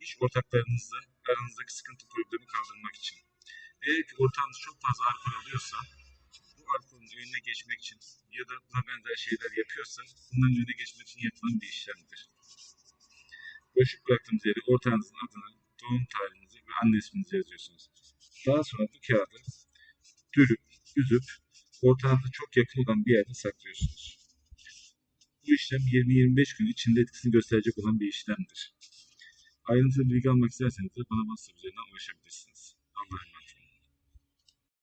iş ortaklarınızla aranızdaki sıkıntı problemi kaldırmak için. Eğer ki ortağınız çok fazla alkol alıyorsa bu alkolün önüne geçmek için ya da buna benzer şeyler yapıyorsa bunların önüne geçmek için yapılan bir işlemdir. Boşluk bıraktığınız yere ortağınızın adını, doğum tarihinizi ve anne isminizi yazıyorsunuz. Daha sonra bu kağıdı dürüp, üzüp ortağınıza çok yakın olan bir yerde saklıyorsunuz. Bu işlem 20-25 gün içinde etkisini gösterecek olan bir işlemdir. Ayrıntılı bilgi almak isterseniz de bana WhatsApp üzerinden ulaşabilirsiniz. Allah'a emanet.